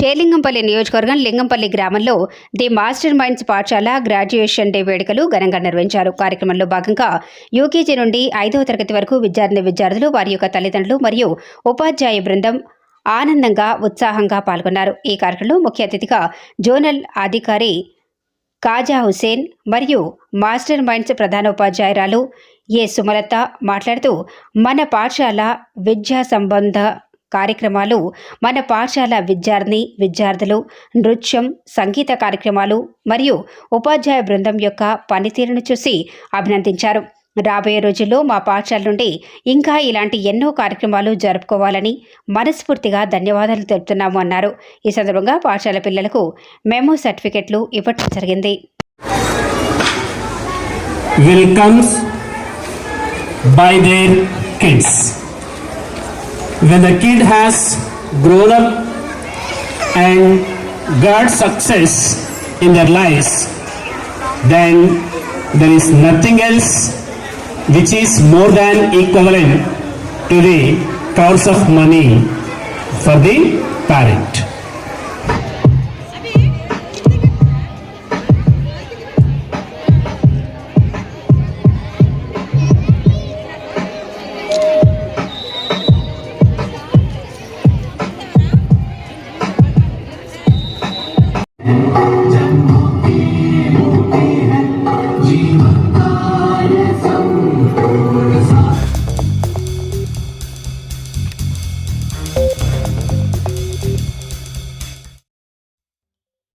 షేలింగంపల్లి నియోజకవర్గం లింగంపల్లి గ్రామంలో the master minds పాఠశాల గ్రాడ్యుయేషన్ డే వేడుకలు ఘనంగా నిర్వహించారు. కార్యక్రమంలో భాగంగా యూకేజీ నుండి ఐదవ తరగతి వరకు విద్యార్థిని విద్యార్థులు వారి యొక్క తల్లిదండ్రులు మరియు ఉపాధ్యాయ బృందం ఆనందంగా ఉత్సాహంగా పాల్గొన్నారు. ఈ కార్యక్రమంలో ముఖ్య అతిథిగా జోనల్ అధికారి కాజా హుసేన్ మరియు మాస్టర్ మైండ్స్ ప్రధాన ఉపాధ్యాయురాలు ఏ సుమలత మాట్లాడుతూ మన పాఠశాల విద్యా సంబంధ కార్యక్రమాలు మన పాఠశాల విద్యార్థిని విద్యార్థులు నృత్యం సంగీత కార్యక్రమాలు మరియు ఉపాధ్యాయ బృందం యొక్క పనితీరును చూసి అభినందించారు. రాబోయే రోజుల్లో మా పాఠశాల నుండి ఇంకా ఇలాంటి ఎన్నో కార్యక్రమాలు జరుపుకోవాలని మనస్ఫూర్తిగా ధన్యవాదాలు తెలుపుతున్నాము అన్నారు. ఈ సందర్భంగా పాఠశాల పిల్లలకు మెమో సర్టిఫికెట్లు ఇవ్వటం జరిగింది. Welcomes by their kids When the kid has grown up and got success in their lives, then there is nothing else which is more than equivalent to the crowds of money for the parent. Música